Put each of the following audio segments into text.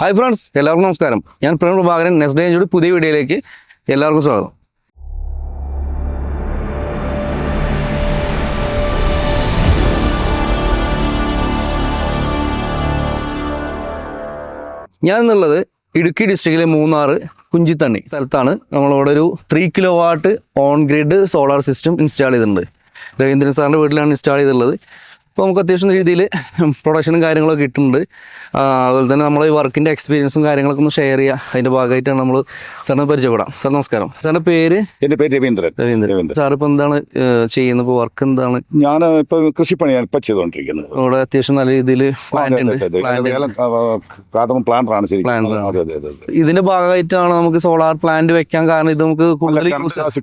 Hi friends എല്ലാവർക്കും നമസ്കാരം. ഞാൻ പ്രണവ് പ്രഭാകരൻ. നെക്സ്റ്റ് ഒരു പുതിയ വീഡിയോയിലേക്ക് എല്ലാവർക്കും സ്വാഗതം. ഞാൻ എന്നുള്ളത് ഇടുക്കി ഡിസ്ട്രിക്റ്റിലെ മൂന്നാർ കുഞ്ചിത്തണ്ണി സ്ഥലത്താണ്. നമ്മളിവിടെ ഒരു three kilo watt on grid solar system install ചെയ്തിട്ടുണ്ട്. രവീന്ദ്രൻ സാറിന്റെ വീട്ടിലാണ് ഇൻസ്റ്റാൾ ചെയ്തിട്ടുള്ളത്. അപ്പോൾ നമുക്ക് അത്യാവശ്യം രീതിയിൽ പ്രൊഡക്ഷനും കാര്യങ്ങളൊക്കെ കിട്ടുന്നുണ്ട്. അതുപോലെ തന്നെ നമ്മൾ ഈ വർക്കിന്റെ എക്സ്പീരിയൻസും കാര്യങ്ങളൊക്കെ ഒന്ന് ഷെയർ ചെയ്യുക അതിന്റെ ഭാഗമായിട്ടാണ് നമ്മൾ സാറിനെ പരിചയപ്പെടാം. സാർ നമസ്കാരം. സാറിന്റെ പേര്? എന്റെ പേര് രവീന്ദ്രൻ. രവീന്ദ്രൻ. രവീന്ദ്രൻ. സാർ ഇപ്പോൾ എന്താണ് ചെയ്യുന്നത്? ഇപ്പോൾ വർക്ക് എന്താണ്? ഞാൻ ഇപ്പോൾ കൃഷിപ്പണിയാണ് ഇപ്പോൾ ചെയ്തുകൊണ്ടിരിക്കുന്നത്. ഇവിടെ അത്യാവശ്യം നല്ല രീതിയിൽ പ്ലാന്റാണ് ഇതിന്റെ ഭാഗമായിട്ടാണ് നമുക്ക് സോളാർ പ്ലാന്റ് വെക്കാൻ കാരണം ഇത് നമുക്ക് കൂടുതൽ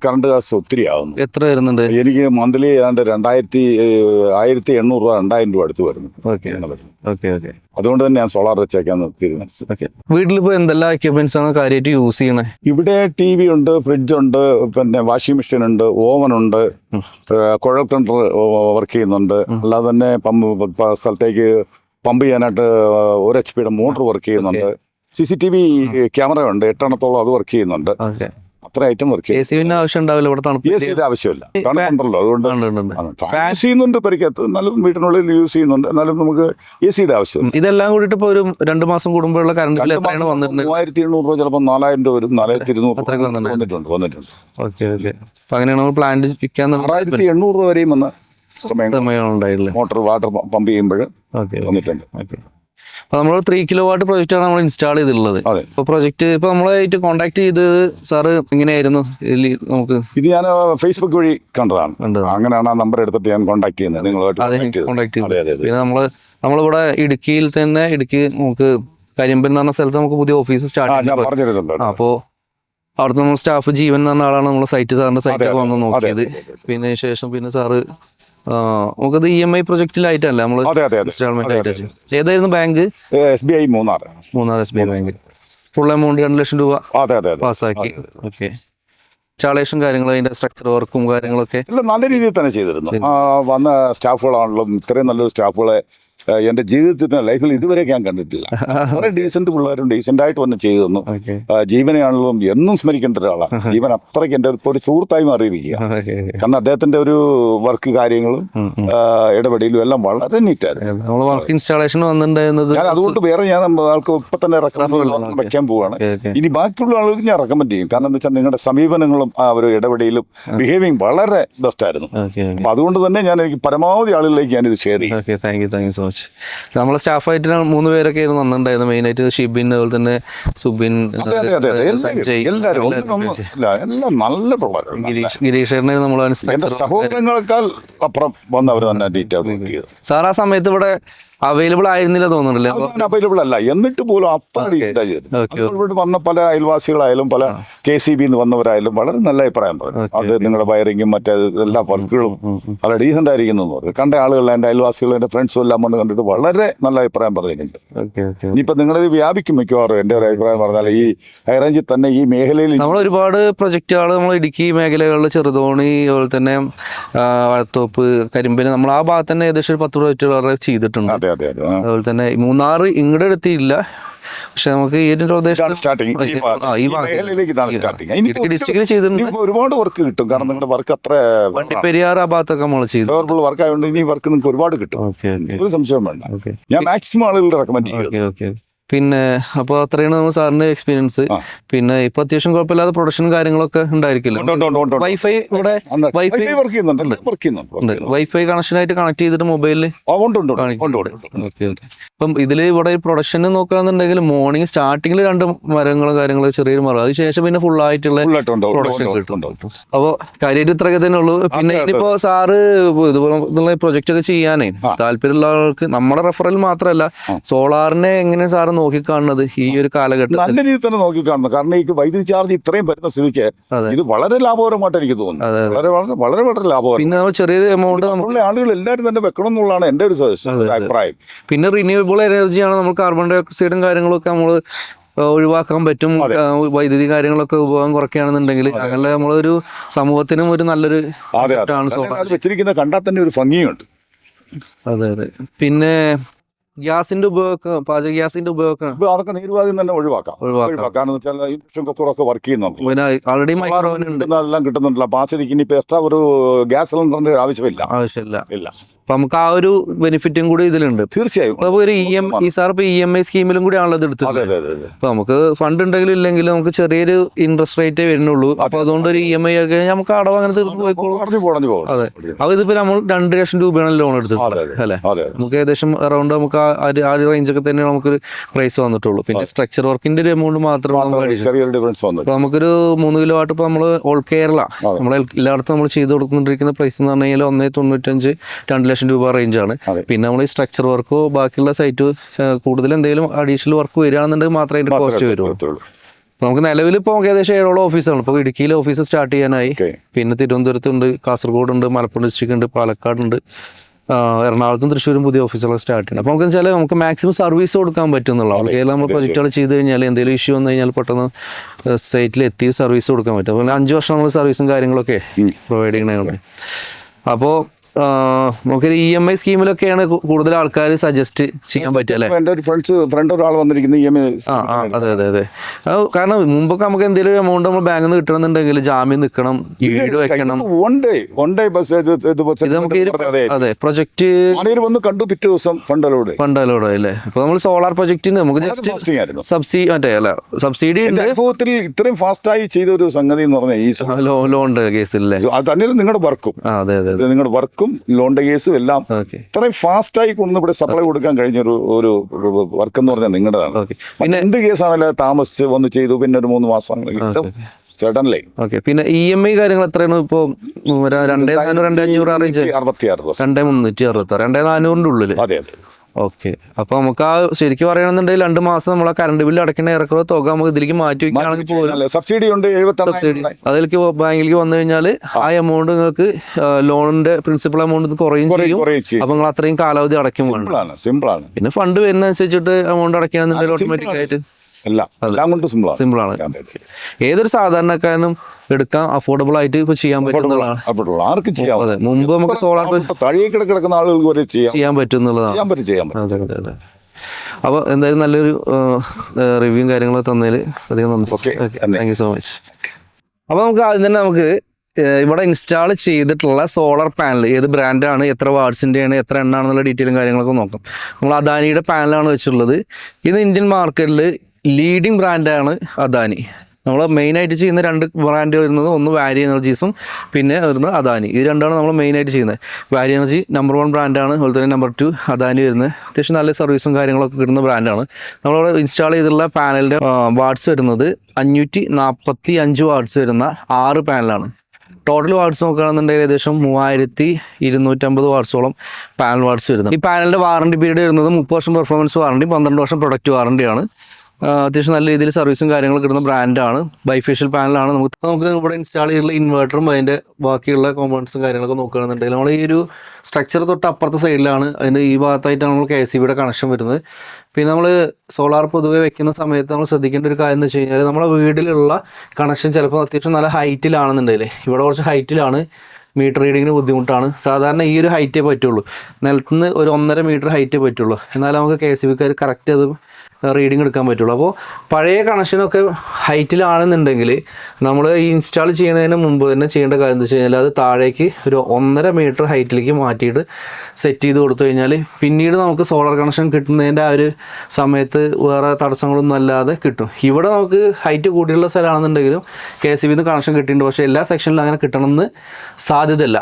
കറണ്ട് കാശ് ഒത്തിരി ആവുന്നു. എത്ര വരുന്നുണ്ട്? എനിക്ക് മന്ത്ലി ഏതാണ്ട് രണ്ടായിരത്തി ആയിരത്തി എണ്ണൂറ് രൂപ രണ്ടായിരം രൂപ അടുത്ത് വരുന്നു ഓക്കെ. Okay okay. അതുകൊണ്ട് തന്നെ ഞാൻ സോളാർ വെച്ചേക്കാന്ന് തീരുമാനിച്ചു ഓക്കെ. വീട്ടിലിപ്പോ എന്തെല്ലാം എക്യുപ്മെന്റ്സ് ആണ് കാര്യമായിട്ട് യൂസ് ചെയ്യുന്നത് ഇവിടെ ടി വി ഉണ്ട് ഫ്രിഡ്ജ് ഉണ്ട് പിന്നെ വാഷിംഗ് മെഷീൻ ഉണ്ട് ഓവൻ ഉണ്ട് കുഴൽ കിണർ വർക്ക് ചെയ്യുന്നുണ്ട്. അല്ലാതെ തന്നെ പമ്പ് സ്ഥലത്തേക്ക് പമ്പ് ചെയ്യാനായിട്ട് ഒരു എച്ച് പിയുടെ മോട്ടർ വർക്ക് ചെയ്യുന്നുണ്ട്. C C T V camera ഉണ്ട് എട്ടെണ്ണത്തോളം അത് വർക്ക് ചെയ്യുന്നുണ്ട്. ഓക്കെ അത്ര ഐറ്റം വർക്ക് എ സി പിന്നെ ആവശ്യം ഉണ്ടാവില്ല ഇവിടെ തണുപ്പ് എ സിയുടെ ആവശ്യമില്ല. തണുപ്പുണ്ടല്ലോ അതുകൊണ്ട് ഫാൻ ചെയ്യുന്നുണ്ട് പരിക്കകത്ത് എന്നാലും വീട്ടിനുള്ളിൽ യൂസ് ചെയ്യുന്നുണ്ട്. എന്നാലും നമുക്ക് എ സിയുടെ ആവശ്യം ഇതെല്ലാം കൂടിയിട്ട് ഇപ്പോൾ ഒരു രണ്ട് മാസം കൂടുമ്പോഴുള്ള കറണ്ട് ബില്ല് എത്രയാണ് വന്നിട്ടുണ്ട് മൂവായിരത്തി എണ്ണൂറ് രൂപ ചിലപ്പോൾ നാലായിരം രൂപ വരും. നാലായിരത്തി ഇരുന്നൂറ് വന്നിട്ടുണ്ട്. വന്നിട്ടുണ്ട് ഓക്കെ ഓക്കെ. അപ്പൊ അങ്ങനെയാണ് നമ്മൾ പ്ലാന്റ് വിൽക്കാൻ ആറായിരത്തി എണ്ണൂറ് രൂപ വരെയും വന്ന സമയം സമയം ഉണ്ടായില്ലേ മോട്ടോർ വാട്ടർ പമ്പ് ചെയ്യുമ്പോൾ ഓക്കെ. വന്നിട്ടുണ്ട്. ഓക്കെ. അപ്പൊ നമ്മൾ ത്രീ കിലോ വാട്ട് പ്രൊജക്റ്റാണ് ആണ് നമ്മൾ ഇൻസ്റ്റാൾ ചെയ്തിട്ടുള്ളത്. അപ്പൊ പ്രൊജക്ട് ഇപ്പൊ നമ്മളായിട്ട് കോൺടാക്ട് ചെയ്ത് സാറ് എങ്ങനെയായിരുന്നു നമുക്ക് ഇത് ഞാൻ ഫേസ്ബുക്ക് വഴി കണ്ടതാണ്. അങ്ങനെയാണ് ആ നമ്പർ എടുത്തിട്ട് ഞാൻ കോൺടാക്ട് ചെയ്യുന്നത്. നിങ്ങളുമായിട്ട് കോൺടാക്ട് ചെയ്തു പിന്നെ നമ്മൾ നമ്മളിവിടെ ഇടുക്കിയിൽ തന്നെ ഇടുക്കി നമുക്ക് കരിമ്പൻ എന്ന് പറഞ്ഞ സ്ഥലത്ത് നമുക്ക് പുതിയ ഓഫീസ് സ്റ്റാർട്ട് ഞാൻ പറഞ്ഞിരുന്നുണ്ട്. അപ്പോ അവിടുത്തെ നമ്മൾ സ്റ്റാഫ് ജീവൻ എന്ന് പറഞ്ഞ ആളാണ് നമ്മൾ സൈറ്റ് സാറിന്റെ സൈറ്റ് വന്ന് നോക്കിയത്. പിന്നെ ശേഷം പിന്നെ സാറ് നമുക്കത് ഇ എം ഐ പ്രൊജക്റ്റിലായിട്ടല്ല നമ്മൾ ഇൻസ്റ്റാൾമെന്റ് ആയിട്ട് ഏതായിരുന്നു bank S B I Munnar Munnar S B I bank full amount രണ്ട് ലക്ഷം രൂപ പാസ്സാക്കി. ഓക്കെ ഇൻസ്റ്റാളേഷൻ കാര്യങ്ങൾ അതിന്റെ സ്ട്രക്ചർ വർക്കും കാര്യങ്ങളൊക്കെ നല്ല രീതിയിൽ തന്നെ ചെയ്തിരുന്നു. വന്ന സ്റ്റാഫുകളാണല്ലോ ഇത്രയും നല്ലൊരു സ്റ്റാഫുകളെ എന്റെ ജീവിതത്തിന് ലൈഫിൽ ഇതുവരെ ഞാൻ കണ്ടിട്ടില്ല. വളരെ ഡീസെന്റ് പിള്ളേരും ഡീസെന്റ് ആയിട്ട് വന്ന് ചെയ്തു തന്നു. ഓക്കെ. ജീവനെയാണല്ലോ എന്നും സ്മരിക്കേണ്ട ഒരാളാണ് ജീവൻ അത്രയ്ക്ക് എന്റെ ഇപ്പൊ ഒരു സുഹൃത്തായി മാറിയിരിക്കുക കാരണം അദ്ദേഹത്തിന്റെ ഒരു വർക്ക് കാര്യങ്ങളും. ഇടപെടലും എല്ലാം വളരെ നീറ്റായിരുന്നു വർക്ക് ഇൻസ്റ്റാളേഷൻ വന്നിട്ടുണ്ടായിരുന്നത് ഞാൻ അതുകൊണ്ട് വേറെ ഞാൻ ആൾക്ക് ഇപ്പൊ തന്നെ വെക്കാൻ പോവാണ്. ഇനി ബാക്കിയുള്ള ആളുകൾക്ക് ഞാൻ റെക്കമെൻഡ് ചെയ്യും. കാരണം എന്താ വെച്ചാൽ നിങ്ങളുടെ സമീപനങ്ങളും ആ ഒരു ഇടപെടലും ബിഹേവിങ് വളരെ ബെസ്റ്റ് ആയിരുന്നു. അപ്പൊ അതുകൊണ്ട് തന്നെ ഞാൻ എനിക്ക് പരമാവധി ആളുകളിലേക്ക് ഞാൻ ഇത് ഷെയർ ചെയ്യും. Thank you thank you so much നമ്മളെ സ്റ്റാഫായിട്ട് മൂന്ന് പേരൊക്കെ ആയിരുന്നു വന്നിട്ടുണ്ടായിരുന്നു മെയിനായിട്ട് ഷിബിൻ അതുപോലെ തന്നെ സുബിൻ നല്ല ഗിരീഷേറിനെ നമ്മൾ സഹോദരങ്ങളെക്കാൾ അപ്പുറം വന്നവർ തന്നെ സാർ ആ സമയത്ത് ഇവിടെ അവൈലബിൾ ആയിരുന്നില്ല തോന്നുന്നുണ്ടല്ലേ? അപ്പൊ അവൈലബിൾ അല്ല. എന്നിട്ട് പോലും അത്ര ഇവിടെ വന്ന പല അയൽവാസികളായാലും പല കെ സി ബി വന്നവരായാലും വളരെ നല്ല അഭിപ്രായം പറഞ്ഞു അത് നിങ്ങളുടെ വയറിങ്ങും മറ്റേ എല്ലാ വർക്കുകളും വളരെ ഡീസന്റ് ആയിരിക്കുന്നു പറഞ്ഞു കണ്ട ആളുകൾ എന്റെ അയൽവാസികളും എന്റെ ഫ്രണ്ട്സും എല്ലാം വന്ന് കണ്ടിട്ട് വളരെ നല്ല അഭിപ്രായം പറഞ്ഞിട്ടുണ്ട്. ഇനിയിപ്പോൾ നിങ്ങളിത് വ്യാപിക്കും മിക്കവാറും. എന്റെ ഒരു അഭിപ്രായം പറഞ്ഞാൽ ഈ ഹൈറേഞ്ചിൽ തന്നെ ഈ മേഖലയിൽ നമ്മൾ ഒരുപാട് പ്രൊജക്റ്റുകൾ നമ്മൾ ഇടുക്കി മേഖലകളിൽ ചെറുതോണി അതുപോലെ തന്നെ വഴത്തോപ്പ് വാഴത്തോപ്പ് കരിമ്പന് നമ്മൾ ആ ഭാഗത്ത് തന്നെ ഏകദേശം ഒരു പത്ത് പ്രൊജക്റ്റുകൾ ചെയ്തിട്ടുണ്ട്. അതെ അതെ. അതെ അതുപോലെ തന്നെ മൂന്നാർ ഇങ്ങോട്ട് എത്തിയില്ല പക്ഷെ നമുക്ക് ഈ ഒരു സ്റ്റാർട്ടിങ് ഇടുക്കി ഡിസ്ട്രിക്റ്റിൽ ചെയ്തിട്ടുണ്ട്. ഒരുപാട് വർക്ക് കിട്ടും. കാരണം നിങ്ങളുടെ വർക്ക് അത്ര വണ്ടിപ്പെരിയാർ ആ ഭാഗത്തൊക്കെ നമ്മൾ ചെയ്തു. പവർഫുൾ വർക്ക് ആയതുകൊണ്ട് ഇനി വർക്ക് നിങ്ങൾക്ക് ഒരുപാട് കിട്ടും. ഒരു സംശയം വേണ്ട. ഞാൻ മാക്സിമം ആളുകൾ റെക്കമെൻഡ് ചെയ്യും പിന്നെ അപ്പോൾ അത്രയാണ് നമ്മൾ സാറിന്റെ എക്സ്പീരിയൻസ് പിന്നെ ഇപ്പൊ അത്യാവശ്യം കുഴപ്പമില്ലാതെ പ്രൊഡക്ഷൻ കാര്യങ്ങളൊക്കെ ഉണ്ടായിരിക്കില്ല? ഉണ്ട്, ഉണ്ട്, ഉണ്ട്, ഉണ്ട്, ഉണ്ട്. വൈഫൈ ഇവിടെ വൈഫൈ വർക്ക് ചെയ്യുന്നുണ്ട് വൈഫൈ കണക്ഷൻ ആയിട്ട് കണക്ട് ചെയ്തിട്ട് മൊബൈലിൽ അപ്പം ഇതിൽ ഇവിടെ പ്രൊഡക്ഷൻ നോക്കുകയാണെന്നുണ്ടെങ്കിൽ മോർണിംഗ് സ്റ്റാർട്ടിങ്ങിൽ രണ്ട് മരങ്ങളും കാര്യങ്ങളും ചെറിയൊരു മരം. അതിനുശേഷം പിന്നെ ഫുൾ ആയിട്ടുള്ള പ്രൊഡക്ഷൻ കിട്ടും. അപ്പോൾ കാര്യമായിട്ട് ഇത്രയൊക്കെ തന്നെ ഉള്ളൂ. പിന്നെ. ഇനിയിപ്പോ സാറ് ഇതുപോലെ പ്രൊജക്റ്റ് ഒക്കെ ചെയ്യാനേ താല്പര്യമുള്ള ആൾക്ക് നമ്മുടെ റെഫറൽ മാത്രമല്ല സോളാറിനെ എങ്ങനെ സാറ് നോക്കിക്കാണുന്നത് ഈ ഒരു കാലഘട്ടത്തിൽ. നല്ല രീതിയിൽ തന്നെ നോക്കിക്കാണുന്നത്. കാണുന്നു കാരണം ഈ വൈദ്യുതി ചാർജ് ഇത്രയും വരുന്ന സ്ഥിതിക്ക് ഇത് വളരെ ലാഭകരമായിട്ട് എനിക്ക് തോന്നുന്നു. വളരെ വളരെ വളരെ വളരെ ലാഭകരം. പിന്നെ നമ്മൾ ചെറിയൊരു എമൗണ്ട് നമുക്ക് ഉള്ള ആളുകൾ എല്ലാവരും തന്നെ വെക്കണം എന്നുള്ളതാണ് എന്റെ ഒരു അഭിപ്രായം. പിന്നെ റിന്യൂവബിൾ എനർജിയാണ് നമ്മൾ കാർബൺ ഡൈ ഓക്സൈഡും കാര്യങ്ങളൊക്കെ നമ്മൾ ഒഴിവാക്കാൻ പറ്റും. വൈദ്യുതി കാര്യങ്ങളൊക്കെ ഉപയോഗം കുറയ്ക്കുകയാണെന്നുണ്ടെങ്കിൽ അങ്ങനെ നമ്മളൊരു സമൂഹത്തിനും ഒരു നല്ലൊരു വെച്ചിരിക്കുന്ന കണ്ടാൽ തന്നെ ഒരു ഭംഗിയുണ്ട്. അതെ അതെ. പിന്നെ ഗ്യാസിന്റെ ഉപയോഗം പാചക ഗ്യാസിന്റെ ഉപയോഗം. ഇപ്പൊ അതൊക്കെ നിരുപാധികം തന്നെ ഒഴിവാക്കാം. ഒഴിവാക്കാം. വെച്ചാൽ ഇൻഡക്ഷൻ കുക്കറൊക്കെ വർക്ക് ചെയ്യുന്നുണ്ട്. പിന്നെ ഓൾറെഡി മൈക്രോവൻ ഉണ്ട്. അതെല്ലാം കിട്ടുന്നുണ്ടല്ലോ. അപ്പൊ ആ ഇപ്പൊ ഇനിയിപ്പോ എക്സ്ട്രാ ഒരു ഗ്യാസ് സിലിണ്ടറിന്റെ ആവശ്യമില്ല. ആവശ്യമില്ല. ഇല്ല. അപ്പൊ നമുക്ക് ആ ഒരു ബെനിഫിറ്റും കൂടി ഇതിലുണ്ട്. തീർച്ചയായും. അപ്പൊ ഒരു ഇ എം ഈ സാർ ഇപ്പൊ ഇ എം ഐ സ്കീമിലും കൂടി ആണല്ലോ ഇത് എടുത്തത്. അതെ അതെ അതെ അതെ. അപ്പൊ നമുക്ക് ഫണ്ട് ഉണ്ടെങ്കിലും ഇല്ലെങ്കിലും നമുക്ക് ചെറിയൊരു ഇൻട്രസ്റ്റ് റേറ്റേ വരുന്നുള്ളൂ. അപ്പൊ അതുകൊണ്ട് ഒരു ഇ എം ഐ ഒക്കെ നമുക്ക് അടവ് അങ്ങനെ തീർന്നു പോയിക്കോളൂ. അതെ. അപ്പൊ ഇതിപ്പോ നമ്മൾ രണ്ട് ലക്ഷം രൂപയാണ് ലോൺ എടുത്തത് എടുത്തിട്ടുള്ളത് അതെ അല്ലെ? നമുക്ക് ഏകദേശം അറൗണ്ട് നമുക്ക് ആ ഒരു- റേഞ്ച് ഒക്കെ തന്നെ നമുക്ക് പ്രൈസ് വന്നിട്ടുള്ളൂ. പിന്നെ സ്ട്രക്ചർ വർക്കിന്റെ ഒരു എമൗണ്ട് മാത്രമേ നമുക്കൊരു മൂന്ന് കിലോ ആട്ട് ഇപ്പൊ നമ്മൾ ഓൾ കേരള അതെ. നമ്മൾ എല്ലായിടത്തും നമ്മൾ ചെയ്ത് കൊടുക്കുന്നിരിക്കുന്ന പ്രൈസ് എന്ന് പറഞ്ഞാൽ കഴിഞ്ഞാൽ ഒന്നേ തൊണ്ണൂറ്റഞ്ച് രണ്ട് ലക്ഷം രൂപ റേഞ്ചാണ് പിന്നെ നമ്മൾ ഈ സ്ട്രക്ചർ വർക്കോ ബാക്കിയുള്ള സൈറ്റ് കൂടുതൽ എന്തെങ്കിലും അഡീഷണൽ വർക്ക് വരികയാണെന്നുണ്ടെങ്കിൽ മാത്രമേ അതിന്റെ കോസ്റ്റ് വരുള്ളൂ. നമുക്ക് നിലവിൽ ഇപ്പോൾ ഏകദേശം ഏഴോളം ഓഫീസാണ് ഇപ്പോൾ ഇടുക്കിയിലെ ഓഫീസ് സ്റ്റാർട്ട് ചെയ്യാനായി. പിന്നെ തിരുവനന്തപുരത്തുണ്ട് കാസർഗോഡ് ഉണ്ട് മലപ്പുറം ഡിസ്ട്രിക്ട് ഉണ്ട് പാലക്കാട് ഉണ്ട് ആ, എറണാകുളത്തും തൃശ്ശൂരും പുതിയ ഓഫീസുകൾ സ്റ്റാർട്ട് ചെയ്യണം അപ്പോൾ നമുക്ക് വെച്ചാൽ നമുക്ക് മാക്സിമം സർവീസ് കൊടുക്കാൻ പറ്റും എന്നുള്ളതാണ് കേരളം നമ്മൾ പ്രൊജക്റ്റുകൾ ചെയ്ത് കഴിഞ്ഞാൽ എന്തെങ്കിലും ഇഷ്യൂ വന്നു കഴിഞ്ഞാൽ പെട്ടെന്ന് സൈറ്റിൽ എത്തി സർവീസ് കൊടുക്കാൻ പറ്റും. അപ്പോൾ അഞ്ച് വർഷം നമ്മൾ സർവീസും കാര്യങ്ങളൊക്കെ പ്രൊവൈഡ് ചെയ്യണതാണ് അപ്പോൾ നമുക്കൊരു ഇ എം ഐ സ്കീമിലൊക്കെയാണ് കൂടുതൽ ആൾക്കാർ സജസ്റ്റ് ചെയ്യാൻ പറ്റുക അല്ലേ? എന്റെ ഒരു ഫ്രണ്ട്സ് ഫ്രണ്ട് ഒരാൾ വന്നിരിക്കുന്നത് ഇ എം ഐ ആ ആ അതെ അതെ അതെ. അത് കാരണം മുമ്പൊക്കെ നമുക്ക് എന്തെങ്കിലും എമൗണ്ട് നമ്മൾ ബാങ്കിൽ നിന്ന് കിട്ടണമെന്നുണ്ടെങ്കിൽ ജാമ്യം നിൽക്കണം ഈട് വെക്കണം. One day one day bus ഇത് നമുക്ക് അതെ. പ്രൊജക്ട് വന്ന് കണ്ടു പിറ്റേ ദിവസം ഫണ്ടലോട് ഫണ്ടലോട് അല്ലേ? അപ്പൊ നമ്മൾ സോളാർ പ്രൊജക്റ്റിന് നമുക്ക് ജസ്റ്റ് സബ്സിഡി മറ്റേ അല്ല സബ്സിഡി ഉണ്ട്. അനുഭവത്തിൽ ഇത്രയും ഫാസ്റ്റായി ചെയ്ത ഒരു സംഗതി എന്ന് പറഞ്ഞാൽ ഈ ലോൺ കേസിലല്ലേ അത് തന്നെ നിങ്ങളുടെ വർക്കും അതെ അതെ നിങ്ങളുടെ വർക്കും ലോണിന്റെ കേസും എല്ലാം ഇത്രയും ഇത്രയും ഫാസ്റ്റായി കൊണ്ടു ഇവിടെ സപ്ലൈ കൊടുക്കാൻ കഴിഞ്ഞ ഒരു ഒരു വർക്ക് എന്ന് പറഞ്ഞാൽ നിങ്ങളുടെതാണ്. പിന്നെ എന്ത് കേസാണല്ലോ താമസിച്ച് വന്ന് ചെയ്തു പിന്നെ ഒരു മൂന്ന് മാസം ഓക്കെ. പിന്നെ ഇ എം ഐ കാര്യങ്ങൾ എത്രയാണ് ഇപ്പോ? രണ്ടേ നാനൂറ് രണ്ടേ അഞ്ഞൂറ് അറേഞ്ച് രണ്ടേ മുന്നൂറ്റി അറുപത്തി രണ്ടേ നാനൂറിന്റെ ഉള്ളിൽ. അതെ അതെ. ഓക്കെ. അപ്പൊ നമുക്ക് ആ ശരിക്കും പറയണമെന്നുണ്ടെങ്കിൽ രണ്ട് മാസം നമ്മൾ ആ കറണ്ട് ബില്ല് അടയ്ക്കുന്ന ഇറക്കുന്ന തുക നമുക്ക് ഇതിലേക്ക് മാറ്റി വെക്കുകയാണെങ്കിൽ പോലും സബ്സിഡി ഉണ്ട് സബ്സിഡി അതിലേക്ക് ബാങ്കിലേക്ക് വന്നു കഴിഞ്ഞാൽ ആ. എമൗണ്ട് നിങ്ങൾക്ക് ലോണിന്റെ പ്രിൻസിപ്പൽ എമൗണ്ട് കുറയും ചെയ്യും. അപ്പൊ നിങ്ങൾ അത്രയും കാലാവധി അടയ്ക്കും സിമ്പിൾ സിമ്പിളാണ് പിന്നെ ഫണ്ട് വരുന്ന വരുന്നതനുസരിച്ചിട്ട് എമൗണ്ട് അടയ്ക്കുകയാണെന്നുണ്ടെങ്കിൽ ഓട്ടോമാറ്റിക് ആയിട്ട് എല്ലാം കൊണ്ട് സിമ്പിളാണ് ഏതൊരു സാധാരണക്കാരനും എടുക്കാം അഫോർഡബിൾ ആയിട്ട് ഇപ്പൊ ചെയ്യാൻ പറ്റുന്നതാണ് ആർക്കും ചെയ്യാം? അതെ മുമ്പ് നമുക്ക് സോളാർ കിടക്കുന്ന ആളുകൾക്ക് വരെ ചെയ്യാം. ചെയ്യാൻ പറ്റും എന്നുള്ളതാണ്. ചെയ്യാൻ പറ്റും ചെയ്യാൻ അതെ അതെ അതെ. അപ്പോൾ എന്തായാലും നല്ലൊരു റിവ്യൂ കാര്യങ്ങളൊക്കെ തന്നതിൽ അധികം നന്ദി. താങ്ക് യു സോ മച്ച് അപ്പോൾ നമുക്ക് ആദ്യം തന്നെ നമുക്ക് ഇവിടെ ഇൻസ്റ്റാൾ ചെയ്തിട്ടുള്ള സോളാർ പാനൽ ഏത് ബ്രാൻഡാണ് എത്ര വാട്സിന്റെയാണ് എത്ര എണ്ണാണെന്നുള്ള ഡീറ്റെയിലും കാര്യങ്ങളൊക്കെ നോക്കാം. നമ്മൾ അദാനിയുടെ പാനലാണ് വെച്ചിട്ടുള്ളത്. ഇത് ഇന്ത്യൻ മാർക്കറ്റിൽ ലീഡിങ് ബ്രാൻഡാണ് അദാനി. നമ്മൾ മെയിനായിട്ട് ചെയ്യുന്ന രണ്ട് ബ്രാൻഡ് വരുന്നത് ഒന്ന് വാരി എനർജീസും പിന്നെ വരുന്നത് അദാനി. ഇത് രണ്ടാണ് നമ്മൾ മെയിനായിട്ട് ചെയ്യുന്നത്. വാരി എനർജി നമ്പർ വൺ ബ്രാൻഡാണ് അതുപോലെ തന്നെ നമ്പർ ടു അദാനി വരുന്നത്. അത്യാവശ്യം നല്ല സർവീസും കാര്യങ്ങളൊക്കെ കിട്ടുന്ന ബ്രാൻഡാണ് നമ്മളവിടെ ഇൻസ്റ്റാൾ ചെയ്തിട്ടുള്ള പാനലിന്റെ വാട്ട്സ് വരുന്നത് അഞ്ഞൂറ്റി നാൽപ്പത്തി അഞ്ച് വാട്ട്സ് വരുന്ന ആറ് പാനലാണ് ടോട്ടൽ വാട്ട്സ് നോക്കുകയാണെന്നുണ്ടെങ്കിൽ ഏകദേശം മൂവായിരത്തി ഇരുന്നൂറ്റമ്പത് വാർഡ്സോളം പാനൽ വാട്ട്സ് വരുന്നത്. ഈ പാനലിന്റെ വാറണ്ടി പീരീഡ് വരുന്നത് മുപ്പത് വർഷം പെർഫോമൻസ് വാറണ്ടി പന്ത്രണ്ട് വർഷം പ്രൊഡക്റ്റ് വാറണ്ടിയാണ് അത്യാവശ്യം നല്ല രീതിയിൽ സർവീസും കാര്യങ്ങളും കിട്ടുന്ന ബ്രാൻഡാണ് ബൈഫേഷ്യൽ പാനലാണ് നമുക്ക് നമുക്ക് ഇവിടെ ഇൻസ്റ്റാൾ ചെയ്തിട്ടുള്ള ഇൻവേർട്ടറും അതിന്റെ ബാക്കിയുള്ള കോമ്പൗണ്ട്സും കാര്യങ്ങളൊക്കെ നോക്കുകയാണെന്നുണ്ടെങ്കിൽ നമ്മൾ ഈ ഒരു സ്ട്രക്ചർ തൊട്ട് അപ്പുറത്തെ സൈഡിലാണ് അതിന്റെ ഈ ഭാഗത്തായിട്ടാണ് നമ്മൾ കെ സി ബിയുടെ കണക്ഷൻ വരുന്നത്. പിന്നെ നമ്മൾ സോളാർ പൊതുവെ വെക്കുന്ന സമയത്ത് നമ്മൾ ശ്രദ്ധിക്കേണ്ട ഒരു കാര്യം എന്ന് വെച്ച് കഴിഞ്ഞാൽ നമ്മുടെ വീട്ടിലുള്ള കണക്ഷൻ ചിലപ്പോൾ അത്യാവശ്യം നല്ല ഹൈറ്റിലാണെന്നുണ്ടെങ്കിൽ ഇവിടെ കുറച്ച് ഹൈറ്റിലാണ് മീറ്റർ റീഡിങ്ങിന് ബുദ്ധിമുട്ടാണ്. സാധാരണ ഈ ഒരു ഹൈറ്റേ പറ്റുള്ളൂ. നിലത്തുനിന്ന് ഒരു ഒന്നര മീറ്റർ ഹൈറ്റേ പറ്റുള്ളൂ. എന്നാലും നമുക്ക് കെ സി ബിക്കാർ കറക്റ്റ് അത് റീഡിങ് എടുക്കാൻ പറ്റുള്ളൂ. അപ്പോൾ പഴയ കണക്ഷനൊക്കെ ഹൈറ്റിലാണെന്നുണ്ടെങ്കിൽ നമ്മൾ ഈ ഇൻസ്റ്റാൾ ചെയ്യുന്നതിന് മുമ്പ് തന്നെ ചെയ്യേണ്ട കാര്യം എന്താ വെച്ച് കഴിഞ്ഞാൽ അത് താഴേക്ക് ഒരു ഒന്നര മീറ്റർ ഹൈറ്റിലേക്ക് മാറ്റിയിട്ട് സെറ്റ് ചെയ്ത് കൊടുത്തു കഴിഞ്ഞാൽ പിന്നീട് നമുക്ക് സോളാർ കണക്ഷൻ കിട്ടുന്നതിന്റെ ആ ഒരു സമയത്ത് വേറെ തടസ്സങ്ങളൊന്നും അല്ലാതെ കിട്ടും. ഇവിടെ നമുക്ക് ഹൈറ്റ് കൂടിയുള്ള സ്ഥലമാണെന്നുണ്ടെങ്കിലും കെ സി ബിന്ന് കണക്ഷൻ കിട്ടിയിട്ടുണ്ട്. പക്ഷേ എല്ലാ സെക്ഷനിലും അങ്ങനെ കിട്ടണമെന്ന് സാധ്യതയില്ല.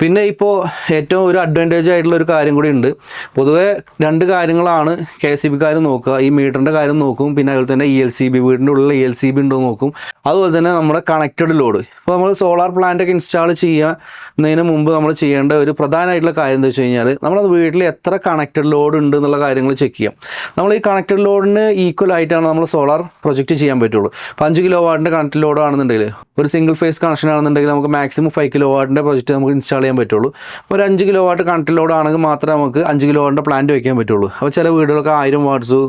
പിന്നെ ഇപ്പോൾ ഏറ്റവും ഒരു അഡ്വാന്റേജ് ആയിട്ടുള്ള ഒരു കാര്യം കൂടി ഉണ്ട്. പൊതുവേ രണ്ട് കാര്യങ്ങളാണ് കെ എസ് സി ബിക്കാർ നോക്കുക. ഈ മീറ്ററിന്റെ കാര്യം നോക്കും. പിന്നെ അതുപോലെ തന്നെ ഇ എൽ സി ബി വീടിന്റെ ഉള്ളിൽ ഇ എൽ സി ബി ഉണ്ടോ നോക്കും. അതുപോലെ തന്നെ നമ്മുടെ കണക്റ്റഡ് ലോഡ് ഇപ്പോൾ നമ്മൾ സോളാർ പ്ലാന്റ് ഒക്കെ ഇൻസ്റ്റാൾ ചെയ്യുന്നതിന് മുമ്പ് നമ്മൾ ചെയ്യേണ്ട ഒരു പ്രധാനമായിട്ടുള്ള കാര്യം എന്താ വെച്ച് കഴിഞ്ഞാൽ നമ്മളത് വീട്ടിൽ എത്ര കണക്റ്റഡ് ലോഡ് ഉണ്ട് എന്നുള്ള കാര്യങ്ങൾ ചെക്ക് ചെയ്യാം. നമ്മൾ ഈ കണക്റ്റഡ് ലോഡിന് ഈക്വൽ ആയിട്ടാണ് നമ്മൾ സോളാർ പ്രൊജക്റ്റ് ചെയ്യാൻ പറ്റുള്ളൂ. അപ്പോൾ അഞ്ച് കിലോ വാട്ടിന്റെ കണക്റ്റഡ് ലോഡ് ആണെന്നുണ്ടെങ്കിൽ ഒരു സിംഗിൾ ഫേസ് കണക്ഷൻ ആണെന്നുണ്ടെങ്കിൽ നമുക്ക് മാക്സിമം ഫൈവ് കിലോ വാട്ടിന്റെ പ്രൊജക്റ്റ് നമുക്ക് ഇൻസ്റ്റാൾ ചെയ്യാൻ ചെയ്യാൻ പറ്റുള്ളൂ. ഒരു അഞ്ച് കിലോ വാട്ട് കണക്ട് ലോഡ് ആണെങ്കിൽ മാത്രമേ നമുക്ക് അഞ്ച് കിലോ വാട്ടിന്റെ പ്ലാന്റ് വയ്ക്കാൻ പറ്റുള്ളൂ. അപ്പോൾ ചില വീടുകളൊക്കെ ആയിരം വാട്ട്സ്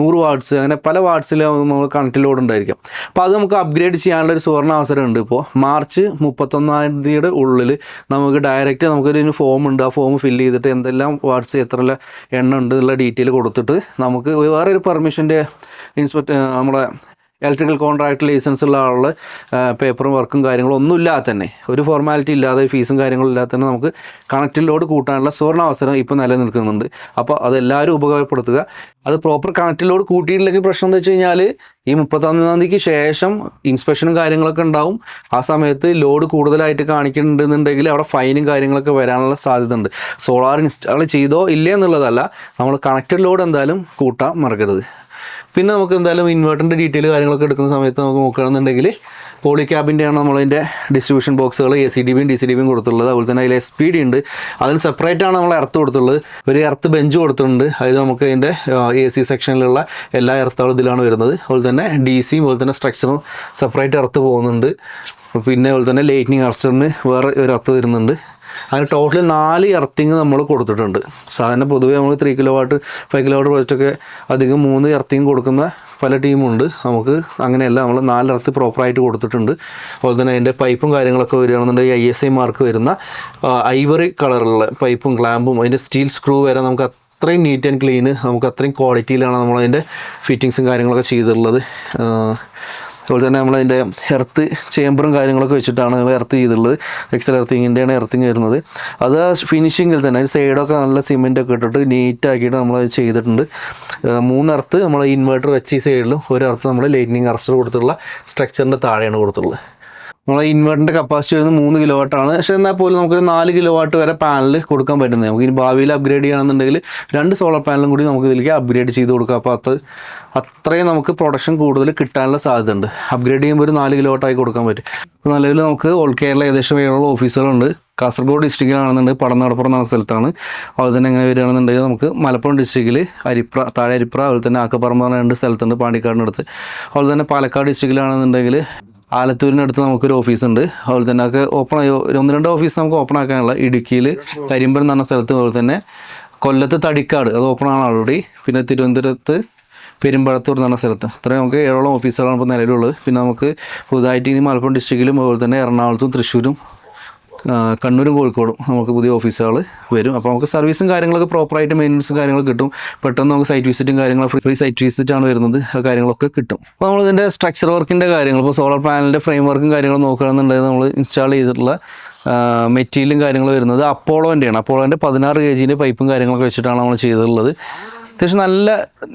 നൂറ് വാട്ട്സ് അങ്ങനെ പല വാട്ട്സിൽ നമ്മൾ കണക്ട് ലോഡ് ഉണ്ടായിരിക്കും. അപ്പോൾ അത് നമുക്ക് അപ്ഗ്രേഡ് ചെയ്യാനുള്ള ഒരു സുവർണ അവസരം ഉണ്ട് ഇപ്പോൾ. മാർച്ച് മുപ്പത്തൊന്നാം തീയതിയുടെ ഉള്ളിൽ നമുക്ക് ഡയറക്റ്റ് നമുക്കൊരു ഫോം ഉണ്ട്. ആ ഫോം ഫില്ല് ചെയ്തിട്ട് എന്തെല്ലാം വാട്ട്സ് എത്ര എണ്ണ ഉണ്ട് എന്നുള്ള ഡീറ്റെയിൽ കൊടുത്തിട്ട് നമുക്ക് വേറൊരു പെർമിഷന്റെ ഇൻസ്പെക്ട് നമ്മുടെ ഇലക്ട്രിക്കൽ കോൺട്രാക്ട് ലൈസൻസ് ഉള്ള ആളുടെ പേപ്പറും വർക്കും കാര്യങ്ങളും ഒന്നും ഇല്ലാതെ തന്നെ ഒരു ഫോർമാലിറ്റി ഇല്ലാതെ ഫീസും കാര്യങ്ങളും ഇല്ലാതെ തന്നെ നമുക്ക് കണക്റ്റിലോട് കൂട്ടാനുള്ള സുവർണ അവസരം ഇപ്പോൾ നിലനിൽക്കുന്നുണ്ട്. അപ്പോൾ അതെല്ലാവരും ഉപകാരപ്പെടുത്തുക അത് പ്രോപ്പർ കണക്റ്റിലോട് കൂട്ടിയിട്ടില്ലെങ്കിൽ പ്രശ്നം എന്ന് വെച്ച് കഴിഞ്ഞാൽ ഈ മുപ്പത്തൊന്നാം തീയതിക്ക് ശേഷം ഇൻസ്പെക്ഷനും കാര്യങ്ങളൊക്കെ ഉണ്ടാവും. ആ സമയത്ത് ലോഡ് കൂടുതലായിട്ട് കാണിക്കുന്നുണ്ടെന്നുണ്ടെങ്കിൽ അവിടെ ഫൈനും കാര്യങ്ങളൊക്കെ വരാനുള്ള സാധ്യത ഉണ്ട് സോളാർ ഇൻസ്റ്റാൾ ചെയ്തോ ഇല്ലേ എന്നുള്ളതല്ല നമ്മൾ കണക്റ്റഡ് ലോഡ് എന്തായാലും കൂട്ടാൻ മറക്കരുത്. പിന്നെ നമുക്ക് എന്തായാലും ഇൻവേർട്ടറിന്റെ ഡീറ്റെയിൽ കാര്യങ്ങളൊക്കെ എടുക്കുന്ന സമയത്ത് നമുക്ക് നോക്കുകയാണെന്നുണ്ടെങ്കിൽ പോളി ക്യാബിന്റെയാണ് നമ്മളതിന്റെ ഡിസ്ട്രിബ്യൂഷൻ ബോക്സുകൾ എ സി ഡി ബിയും ഡി സി ഡി ബിയും കൊടുത്തുള്ളത് അതുപോലെ തന്നെ അതിൽ എസ് പി ഡി ഉണ്ട്. അതിന് സെപ്പറേറ്റ് ആണ് നമ്മൾ എർത്ത് കൊടുത്തുള്ളത് ഒരു എർത്ത് ബെഞ്ച് കൊടുത്തിട്ടുണ്ട്. അതായത് നമുക്ക് അതിന്റെ എ സി സെക്ഷനിലുള്ള എല്ലാ എർത്തുകളും ഇതിലാണ് വരുന്നത്. അതുപോലെ തന്നെ ഡി സിയും അതുപോലെ തന്നെ സ്ട്രക്ചറും സെപ്പറേറ്റ് എർത്ത് പോകുന്നുണ്ട്. പിന്നെ അതുപോലെ തന്നെ ലൈറ്റിനിങ് അർസ്റ്ററിന് വേറെ ഒരു എർത്ത് വരുന്നുണ്ട്. അങ്ങനെ ടോട്ടലി നാല് എർത്തിങ് നമ്മൾ കൊടുത്തിട്ടുണ്ട്. സാധാരണ പൊതുവേ നമ്മൾ three kilo watt five kilo watt പ്രൊജക്റ്റൊക്കെ അധികം മൂന്ന് എർത്തിങ് കൊടുക്കുന്ന പല ടീമുണ്ട് നമുക്ക് അങ്ങനെയല്ല നമ്മൾ നാല് എർത്ത് പ്രോപ്പറായിട്ട് കൊടുത്തിട്ടുണ്ട്. അതുപോലെ തന്നെ അതിന്റെ പൈപ്പും കാര്യങ്ങളൊക്കെ വരികയാണെന്നുണ്ടെങ്കിൽ ഐ എസ് ഐ മാർക്ക് വരുന്ന ഐവറി കളറുള്ള പൈപ്പും ക്ലാമ്പും അതിന്റെ സ്റ്റീൽ സ്ക്രൂ വരെ നമുക്ക് അത്രയും നീറ്റ് ആൻഡ് ക്ലീന് നമുക്ക് അത്രയും ക്വാളിറ്റിയിലാണ് നമ്മളതിന്റെ ഫിറ്റിങ്സും കാര്യങ്ങളൊക്കെ ചെയ്തിട്ടുള്ളത്. അതുപോലെ തന്നെ നമ്മളതിന്റെ എർത്ത് ചേമ്പറും കാര്യങ്ങളൊക്കെ വെച്ചിട്ടാണ് നമ്മൾ എർത്ത് ചെയ്തിട്ടുള്ളത്. എക്സൽ എർത്തിങ്ങിന്റെയാണ് എർത്തിങ് വരുന്നത്. അത് ഫിനിഷിങ്ങിൽ തന്നെ അതിന് സൈഡൊക്കെ നല്ല സിമെന്റൊക്കെ ഇട്ടിട്ട് നീറ്റാക്കിയിട്ട് നമ്മൾ അത് ചെയ്തിട്ടുണ്ട്. മൂന്നർത്ത് നമ്മൾ ഇൻവെർട്ടർ വെച്ച് ഈ സൈഡിലും ഒരു നമ്മൾ ലൈറ്റിനിങ് അറസ്റ്റർ കൊടുത്തുള്ള സ്ട്രക്ചറിന്റെ താഴെയാണ് കൊടുത്തിട്ടുള്ളത്. നമ്മളെ ഇൻവെർട്ടറിന്റെ കപ്പാസിറ്റി വരുന്നത് മൂന്ന് കിലോ വാട്ടാണ് പക്ഷേ എന്നാൽ പോലും നമുക്കൊരു നാല് കിലോ വാട്ട് വരെ പാനൽ കൊടുക്കാൻ പറ്റുന്നത്. നമുക്ക് ഇനി ഭാവിയിൽ അപ്ഗ്രേഡ് ചെയ്യണമെന്നുണ്ടെങ്കിൽ രണ്ട് സോളാർ പാനലും കൂടി നമുക്ക് ഇതിലേക്ക് അപ്ഗ്രേഡ് ചെയ്ത് കൊടുക്കാം. അപ്പോൾ അത് അത്രയും നമുക്ക് പ്രൊഡക്ഷൻ കൂടുതൽ കിട്ടാനുള്ള സാധ്യത ഉണ്ട് അപ്ഗ്രേഡ് ചെയ്യുമ്പോൾ ഒരു നാല് കിലോ വാട്ടായി കൊടുക്കാൻ പറ്റും. ഇപ്പോൾ നിലവിൽ നമുക്ക് ഓൾ കേരള ഏകദേശം വേണമുള്ള ഓഫീസുകളുണ്ട് കാസർഗോഡ് ഡിസ്ട്രിക്റ്റിലാണെന്നുണ്ടെങ്കിൽ പടം നടപ്പുറം എന്ന സ്ഥലത്താണ്. അതുപോലെ തന്നെ എങ്ങനെ വരികയാണെന്നുണ്ടെങ്കിൽ നമുക്ക് മലപ്പുറം ഡിസ്ട്രിക്റ്റിൽ അരിപ്ര താഴെ അരിപ്ര അതുപോലെ തന്നെ ആക്കപ്പറമ്പ് രണ്ട് സ്ഥലത്തുണ്ട് പാണ്ടിക്കാടിനടുത്ത്. അതുപോലെ തന്നെ പാലക്കാട് ഡിസ്ട്രിക്റ്റിലാണെന്നുണ്ടെങ്കിൽ ആലത്തൂരിനടുത്ത് നമുക്കൊരു ഓഫീസുണ്ട്. അതുപോലെ തന്നെ ഒക്കെ ഓപ്പൺ ആയി. ഒന്ന് രണ്ട് ഓഫീസ് നമുക്ക് ഓപ്പൺ ആക്കാനുള്ള. ഇടുക്കിയിൽ കരിമ്പൻ എന്ന് പറഞ്ഞ സ്ഥലത്ത് അതുപോലെ തന്നെ കൊല്ലത്ത് തടിക്കാട്. അത് ഓപ്പൺ ആണ് ഓൾറെഡി പിന്നെ തിരുവനന്തപുരത്ത് പെരുമ്പഴത്തൂർ എന്ന് പറഞ്ഞ സ്ഥലത്ത്. അത്രയും നമുക്ക് ഏഴോളം ഓഫീസുകളാണ് ഇപ്പോൾ നിലവിലുള്ളത്. പിന്നെ നമുക്ക് പുതുതായിട്ട് ഇനി മലപ്പുറം ഡിസ്ട്രിക്റ്റിലും അതുപോലെ തന്നെ എറണാകുളത്തും തൃശ്ശൂരും കണ്ണൂരും കോഴിക്കോടും നമുക്ക് പുതിയ ഓഫീസുകൾ വരും. അപ്പോൾ നമുക്ക് സർവീസും കാര്യങ്ങളൊക്കെ പ്രോപ്പറായിട്ട് മെയിന്റനൻസും കാര്യങ്ങളൊക്കെ കിട്ടും. പെട്ടെന്ന് നമുക്ക് സൈറ്റ് വിസിറ്റും കാര്യങ്ങളും ഫ്രീ സൈറ്റ് വിസിറ്റാണ് വരുന്നത്. ആ കാര്യങ്ങളൊക്കെ കിട്ടും. അപ്പോൾ നമ്മളിതിന്റെ സ്ട്രക്ചർ വർക്കിന്റെ കാര്യങ്ങൾ ഇപ്പോൾ സോളാർ പാനലിന്റെ ഫ്രെയിം വർക്കും കാര്യങ്ങളും നോക്കുകയാണെന്നുണ്ടെങ്കിൽ നമ്മൾ ഇൻസ്റ്റാൾ ചെയ്തിട്ടുള്ള മെറ്റീരിയലും കാര്യങ്ങളും വരുന്നത് അപ്പോളോന്റെയാണ് അപ്പോളോന്റെ പതിനാറ് കെ ജിന്റെ പൈപ്പും കാര്യങ്ങളൊക്കെ വെച്ചിട്ടാണ് നമ്മൾ ചെയ്തിട്ടുള്ളത്. അത്യാവശ്യം നല്ല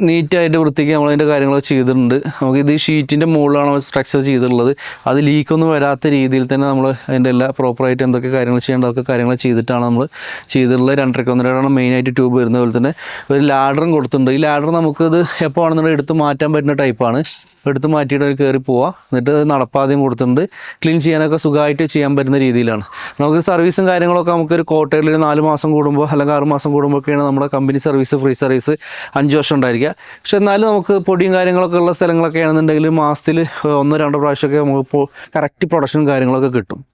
നീറ്റായിട്ട് വൃത്തിക്ക് നമ്മൾ അതിന്റെ കാര്യങ്ങളൊക്കെ ചെയ്തിട്ടുണ്ട്. നമുക്ക് ഇത് ഷീറ്റിന്റെ മുകളിലാണ് സ്ട്രക്ചർ ചെയ്തിട്ടുള്ളത്. അത് ലീക്കൊന്നും വരാത്ത രീതിയിൽ തന്നെ നമ്മൾ അതിന്റെ എല്ലാ പ്രോപ്പറായിട്ട് എന്തൊക്കെ കാര്യങ്ങൾ ചെയ്യേണ്ട അതൊക്കെ കാര്യങ്ങൾ ചെയ്തിട്ടാണ് നമ്മൾ ചെയ്തിട്ടുള്ളത്. രണ്ടരക്ക് ഒന്നരയാണ് മെയിനായിട്ട് ട്യൂബ് വരുന്നത് പോലെ തന്നെ ഒരു ലാഡറും കൊടുത്തിട്ടുണ്ട്. ഈ ലാഡർ നമുക്കിത് എപ്പോൾ ആണെന്നുണ്ടെങ്കിൽ എടുത്ത് മാറ്റാൻ പറ്റുന്ന ടൈപ്പാണ് എടുത്ത് മാറ്റിയിട്ട് അതിൽ കയറി പോവാം. എന്നിട്ട് നടപ്പാതെയും കൊടുത്തിട്ടുണ്ട്. ക്ലീൻ ചെയ്യാനൊക്കെ സുഖമായിട്ട് ചെയ്യാൻ പറ്റുന്ന രീതിയിലാണ്. നമുക്ക് സർവീസും കാര്യങ്ങളൊക്കെ നമുക്കൊരു ഒരു നാല് മാസം കൂടുമ്പോൾ അല്ലെങ്കിൽ ആറ് മാസം കൂടുമ്പോഴൊക്കെയാണ് നമ്മുടെ കമ്പനി സർവീസ് ഫ്രീ സർവീസ് അഞ്ച് വർഷം ഉണ്ടായിരിക്കുക. പക്ഷെ എന്നാലും നമുക്ക് പൊടിയും കാര്യങ്ങളൊക്കെ ഉള്ള സ്ഥലങ്ങളൊക്കെ ആണെന്നുണ്ടെങ്കിൽ മാസത്തിൽ ഒന്നോ രണ്ടോ പ്രാവശ്യമൊക്കെ നമുക്ക് കറക്റ്റ് പ്രൊഡക്ഷനും കാര്യങ്ങളൊക്കെ കിട്ടും.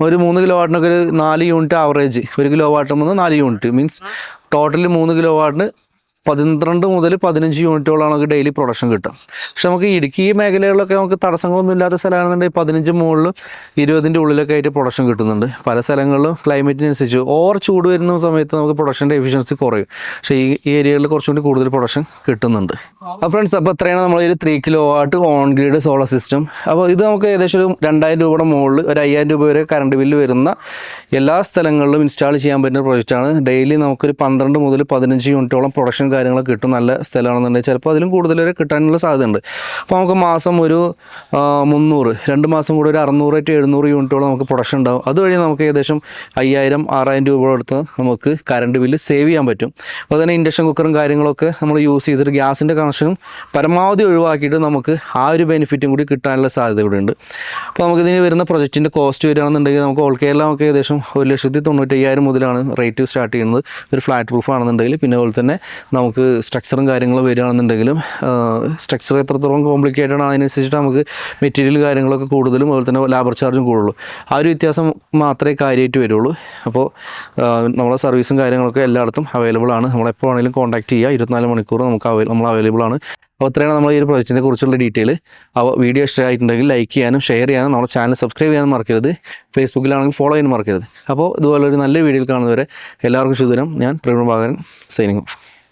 ഒരു മൂന്ന് കിലോ വാട്ടിനൊക്കെ ഒരു നാല് യൂണിറ്റ് ആവറേജ് ഒരു കിലോ വാട്ടിൽ നിന്ന് നാല് യൂണിറ്റ് മീൻസ് ടോട്ടലി മൂന്ന് കിലോ വാട്ടിന് പന്ത്രണ്ട് മുതൽ പതിനഞ്ച് യൂണിറ്റുകളാണ് നമുക്ക് ഡെയിലി പ്രൊഡക്ഷൻ കിട്ടും പക്ഷെ നമുക്ക് ഇടുക്കി മേഖലകളിലൊക്കെ നമുക്ക് തടസ്സങ്ങളൊന്നും ഇല്ലാത്ത സ്ഥലമാണെന്നുണ്ടെങ്കിൽ പതിനഞ്ച് മുകളിൽ ഇരുപതിന്റെ ഉള്ളിലൊക്കെ ആയിട്ട് പ്രൊഡക്ഷൻ കിട്ടുന്നുണ്ട്. പല സ്ഥലങ്ങളിലും ക്ലൈമറ്റിനനുസരിച്ച് ഓവർ ചൂട് വരുന്ന സമയത്ത് നമുക്ക് പ്രൊഡക്ഷന്റെ എഫിഷ്യൻസി കുറയും. പക്ഷേ ഈ ഏരിയകളിൽ കുറച്ചും കൂടി കൂടുതൽ പ്രൊഡക്ഷൻ കിട്ടുന്നുണ്ട്. അപ്പോൾ ഫ്രണ്ട്സ് അപ്പോൾ ഇത്രയാണ് നമ്മൾ ഒരു three kilo watt on grid solar system അപ്പോൾ ഇത് നമുക്ക് ഏകദേശം ഒരു രണ്ടായിരം രൂപയുടെ മുകളിൽ ഒരു അയ്യായിരം രൂപ വരെ കറണ്ട് ബില്ല് വരുന്ന എല്ലാ സ്ഥലങ്ങളിലും ഇൻസ്റ്റാൾ ചെയ്യാൻ പറ്റുന്ന പ്രോജക്റ്റാണ് ഡെയിലി നമുക്കൊരു പന്ത്രണ്ട് മുതൽ പതിനഞ്ച് യൂണിറ്റോളം പ്രൊഡക്ഷൻ കാര്യങ്ങളൊക്കെ കിട്ടും നല്ല സ്ഥലമാണെന്നുണ്ടെങ്കിൽ ചിലപ്പോൾ അതിലും കൂടുതൽ വരെ കിട്ടാനുള്ള സാധ്യതയുണ്ട്. അപ്പോൾ നമുക്ക് മാസം ഒരു മുന്നൂറ് രണ്ട് മാസം കൂടെ ഒരു അറുന്നൂറ് ടു എഴുന്നൂറ് യൂണിറ്റോളം നമുക്ക് പ്രൊഡക്ഷൻ ഉണ്ടാവും. അതുവഴി നമുക്ക് ഏകദേശം അയ്യായിരം ആറായിരം രൂപ കൊടുത്ത് നമുക്ക് കറണ്ട് ബില്ല് സേവ് ചെയ്യാൻ പറ്റും. അപ്പോൾ തന്നെ ഇൻഡക്ഷൻ കുക്കറും കാര്യങ്ങളൊക്കെ നമ്മൾ യൂസ് ചെയ്തിട്ട് ഗ്യാസിന്റെ കണക്ഷനും പരമാവധി ഒഴിവാക്കിയിട്ട് നമുക്ക് ആ ഒരു ബെനിഫിറ്റും കൂടി കിട്ടാനുള്ള സാധ്യത ഇവിടെ ഉണ്ട്. അപ്പോൾ നമുക്കിതിന് വരുന്ന പ്രൊജക്റ്റിന്റെ കോസ്റ്റ് വരികയാണെന്നുണ്ടെങ്കിൽ നമുക്ക് ഓൾ കേരള നമുക്ക് ഏകദേശം ഒരു ലക്ഷത്തി തൊണ്ണൂറ്റയ്യായിരം മുതലാണ് റേറ്റ് സ്റ്റാർട്ട് ചെയ്യുന്നത്. ഒരു ഫ്ലാറ്റ് പ്രൂഫ് ആണെന്നുണ്ടെങ്കിൽ പിന്നെ അതുപോലെ തന്നെ നമുക്ക് സ്ട്രക്ചറും കാര്യങ്ങളും വരികയാണെന്നുണ്ടെങ്കിലും സ്ട്രക്ചർ എത്രത്തോളം കോംപ്ലിക്കേറ്റഡ് ആണ് അതിനനുസരിച്ചിട്ട് നമുക്ക് മെറ്റീരിയൽ കാര്യങ്ങളൊക്കെ കൂടുതലും അതുപോലെ തന്നെ ലാബർ ചാർജും കൂടുള്ളൂ. ആ ഒരു വ്യത്യാസം മാത്രമേ കാര്യമായിട്ട് വരുള്ളൂ. അപ്പോൾ നമ്മളെ സർവീസും കാര്യങ്ങളൊക്കെ എല്ലായിടത്തും അവൈലബിൾ ആണ്. നമ്മളെപ്പോൾ വേണമെങ്കിലും കോൺടാക്ട് ചെയ്യുക ഇരുപത്തിനാല് മണിക്കൂർ നമുക്ക് അവൈ നമ്മൾ അവൈലബിൾ ആണ്. അപ്പോൾ അത്രയാണ് നമ്മൾ ഈ ഒരു പ്രൊജക്റ്റിനെ കുറിച്ചുള്ള ഡീറ്റെയിൽ അപ്പോൾ വീഡിയോ ഇഷ്ടമായിട്ടുണ്ടെങ്കിൽ ലൈക്ക് ചെയ്യാനും ഷെയർ ചെയ്യാനും നമ്മുടെ ചാനൽ സബ്സ്ക്രൈബ് ചെയ്യാനും മറക്കരുത്. ഫേസ്ബുക്കിലാണെങ്കിൽ ഫോളോ ചെയ്യാനും മറക്കരുത്. അപ്പോൾ ഇതുപോലെ ഒരു നല്ല വീഡിയോയിൽ കാണുന്നവരെ എല്ലാവർക്കും ശുദ്ധനം ഞാൻ പ്രവീൺ ഭാഗൻ സൈനിങ് ഓഫ്